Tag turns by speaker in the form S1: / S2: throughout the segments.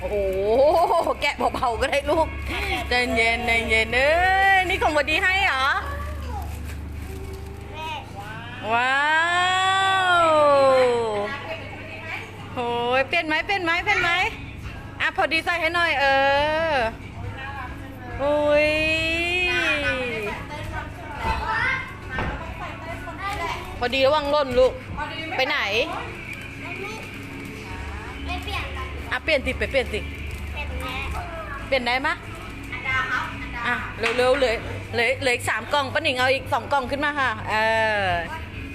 S1: โอ้โห แกะเบาๆก็ได้ลูกใจเย็นใจเย็นเอ้ยนี่ของบดีให้เหรอ ว้าวโหยเปลี่ยนไหมเปลี่ยนไหมเปลี่ยนไหมอะพอดีใส่ให้หน่อยเออโอ้ยพอดีระวังล่นลูก ไปไหน
S2: ไม่เปลี่ยนกัน
S1: อะเปลี่ยนสิไปเปลี่ยนสิ
S2: เป็นแม่
S1: เปลี่ยนได้มะ
S2: อันดาครับอันดา
S1: อะเร็วๆเลยเหลยเหลืออีกสามกล่องป้าหนิงเอาอีกสองกล่องขึ้นมาค่ะเออ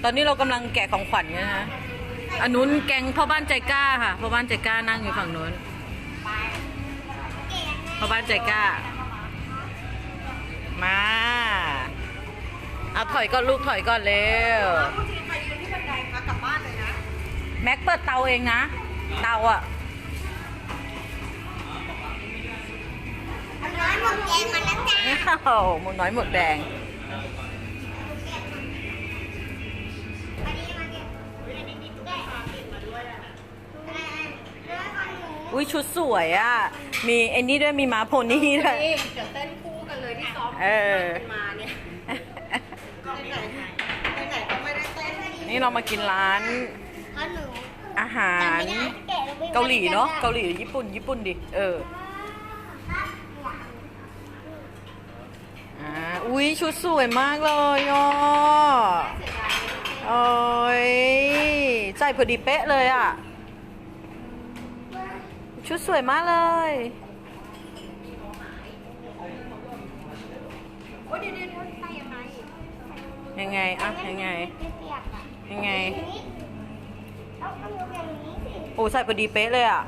S1: ตอนนี้เรากำลังแกะของขวัญกันนะอันนู้นแกงพ่อบ้านใจกล้าค่ะพ่อบ้านใจกล้านั่งอยู่ฝั่งนู้น
S2: เก่ง
S1: พ่อบ้านใจกล้า มาเอาถอยก่อนลูกถอยก่อนเร็ว
S3: พูดทีใครยืนที่บันไดคะกลับบ้านเลยนะ
S1: แม็กเปิดเตาเองนะ เตาอะ
S2: นน้อยหมดแดงมาแล้วจ้า
S1: โอ้โหหมดน้อยหมดแดง
S2: อันนี้มาเก็บอันนี้มีตุ๊กตาติดมาด้วยอะอะไรเรื่องของหนู
S1: อุ้ยชุดสวยอะ มีไอ้นี่ด้วยมีม้าโพนี่ด้วย
S3: นี่เดี๋ยวเต้นคู่กันเลยที่ซ้อม
S1: เออ
S3: มาเนี่ยก็ไหนไหนก็ไม่ได้เต้น
S1: นี่เรามากินร้าน
S2: เพราะหนู
S1: อาหาร
S2: จำไม่ได้แกะลงไป
S1: เกาหลีเนาะ เกาหลีหรือญี่ปุ่น ญี่ปุ่นดิ เอออ่า อุ้ยชุดสวยมากเลยอะโอ้ยใส่พอดีเป๊ะเลยอะ ชุดสวยมากเลย
S2: โอ้ยยังไง
S1: อะยังไง
S2: ยั
S1: งไงโอ้ใส่พอดีเป๊ะเลยอะ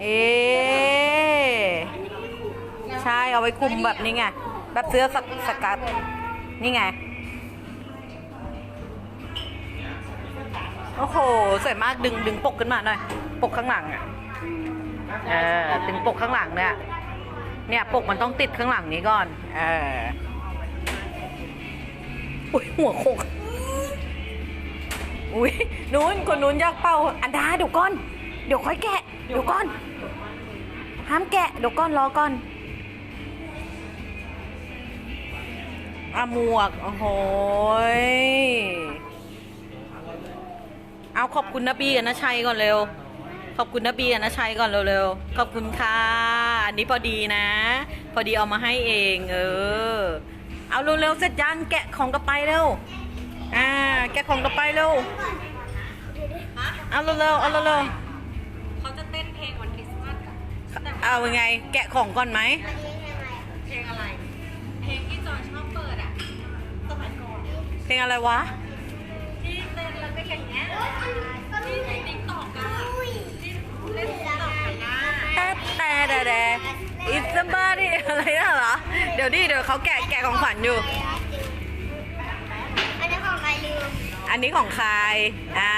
S1: เอ๊ใช่เอาไว้คุมแบบนี้ไง แบบเสื้อสกสกัด นี่ไง โอ้โห สวยมากดึงดึงปกขึ้นมาหน่อย ปกข้างหลังอะเออดึงปกข้างหลังเนี่ย เนี่ยปกมันต้องติดข้างหลังนี้ก่อน เอออุ้ยหัวโขกอุ้ยนู้นคนนู้นอยากเป่า อันดาเดี๋ยวก่อน เดี๋ยวค่อยแกะ เดี๋ยวก่อน ห้ามแกะ เดี๋ยวก่อนรอก่อน อะหมวก โอ้โหยเอาขอบคุณนะบีกับนะชัยก่อนเร็ว ขอบคุณนะบีกับนะชัยก่อนเร็วๆ ขอบคุณค่ะ อันนี้พอดีนะ พอดีเอามาให้เอง เออ เอาเร็วๆเสร็จยังแกะของกระไปเร็ว อ่า แกะของกระไปเร็ว เอาเร็วๆ เอาเร็ว
S3: เขาจะเต้นเพลงวันคริสต์มาสกัน
S1: ๆเอายังไง แกะของก่อนไหม
S2: อันนี้ยังไงอะ
S3: เพลงอะไร
S1: เพลงอะไรวะ
S3: ที่เต้นแล้วก็อย่างเงี้ยที่ในติ๊กต็อกอะที่เล่นติ๊กต็อกกันนะ
S1: แต่แต่แต่แต่ it's somebody อะไรน่ะเหรอ เดี๋ยวดิเดี๋ยวเขาแกะแกะของขวัญอยู่
S2: อันนี้ของใครลืม
S1: อันนี้ของใคร อ่า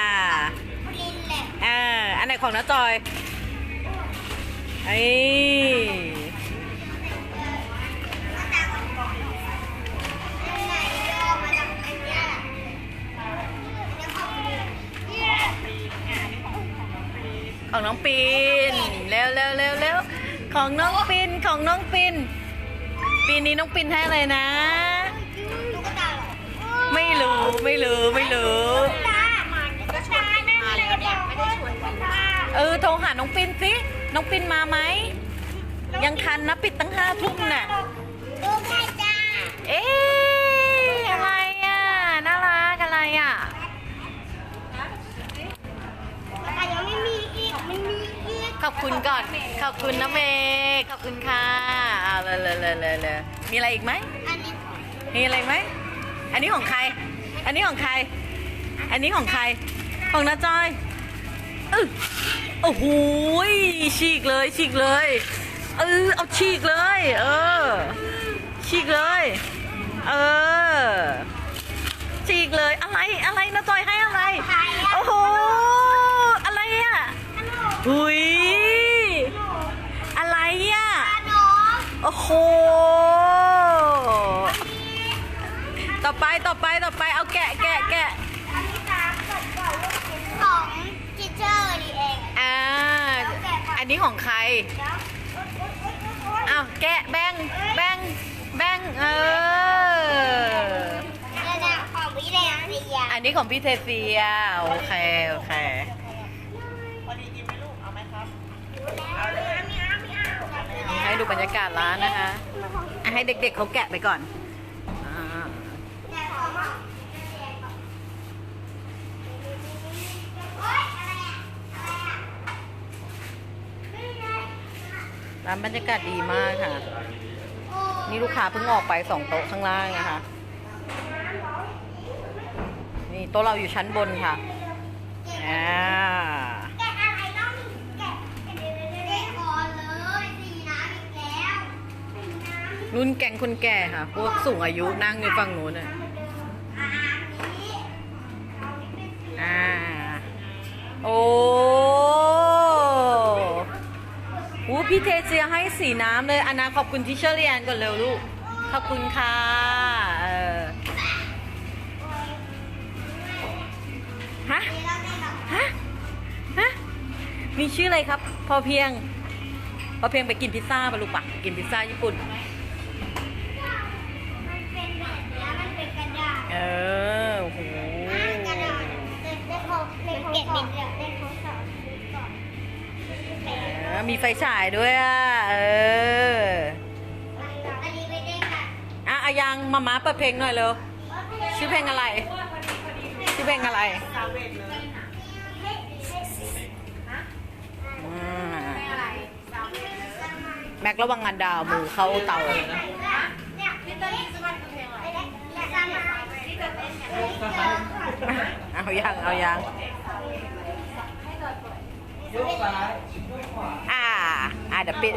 S2: ลินแหละ
S1: เอออันไหนของน้าจอยไอ้
S2: อั
S1: ปินเร็วเร็วเร็วเร็วของน้องปินของน้องปินปีนี้น้องปินให้อะไรนะ
S2: ตุ๊กตาเหรอ
S1: ไม่รู้ไม่รู้ไม่รู้
S2: ตาก็ชวนมาเลยเนี่ยไม่ได้ชวนตุ๊กตา
S1: เออโทรหาน้องปินสิน้องปินมาไหมยังทันนะปิดตั้งห้าทุ่มน่ะ
S2: ดูใครจ้า
S1: เอ๊ะอะไรอะ น่ารักอะไรอะ
S2: แต่ยังไม่มีอีกไม่มีอีก
S1: ขอบคุณก่อน ขอบคุณนะเมย์ขอบคุณค่ะเอาเลยเลยเลยเลยเลยมีอะไรอีกไหม
S2: อันนี้
S1: มีอะไรไหม อันนี้ของใคร อันนี้ของใคร อันนี้ของใคร ของน้าจอยอือโอ้โหฉีกเลยฉีกเลยเออเอาฉีกเลย เออฉีกเลย เออฉีกเลยอะไรอะไรน้าจอยให้อะไรโอ้โหอะไรอะ หุยอะไรอะ
S2: ขนม
S1: โอ้โห ต่อไปต่อไปต่อไปเอาแกะแกะแกะ
S2: อันนี้สามกดก่อนลูกชิ้นของทิเชอร์นี่เอง
S1: อ่า
S2: แล้วแกะก่อน
S1: อันนนี้ของใคร
S2: เดี๋ยวโอ๊ยโอ๊ยโอ๊ยโอ๊ย
S1: อ้าวแกะแบ่งแบ่งแบ่งเออ
S2: ระดับของวิเลเซีย
S1: อันนี้ของพี่เทเซียโอเค โอเค ให้ ดูบรรยากาศร้านนะคะอะให้เด็กๆเขาแกะไปก่อนอ่า
S2: แต่ของอะโอ๊ยอะไรอะอะไรอะไม่ได้
S1: ร้านบรรยากาศดีมากค่ะ
S2: โอ้
S1: นี่ลูกค้าเพิ่งออกไปสองโต๊ะข้างล่างนะคะ นี่โต๊ะเราอยู่ชั้นบนค่ะ อ่า
S2: นุ่นแก
S1: งคนแก่ค่ะ พวกสูงอายุนั่งอยู่ฝั่งนู้นอะ
S2: อ่านี้เอานี่เป็นสี
S1: อ่าโอ้โหพี่เทเซียให้สีน้ำเลยอันนาขอบคุณที่เชอรี่แอนก่อนเร็วลูก ขอบคุณค่ะ เออ ฮะ ฮะ ฮะ มีชื่ออะไรครับ พอเพียง พอเพียงไปกินพิซซ่าปะลูกปะกินพิซซ่าญี่ปุ่น
S2: มี
S1: ไฟฉายด้วยอะ เออ
S2: อันนี้ไม่ได้ค่ะ
S1: อะอายังมาม้าเปิดเพลงหน่อยเร็ว ชื่อเพลงอะไร ชื่อเพลงอะไรแม็กระวังงานดาวหมูเข้าเตา
S2: เนี่ยนี่ตอนะเอย่าที่จะเต้นเนี่ย
S1: เอายังเอายังอ่า อาจจะเป็น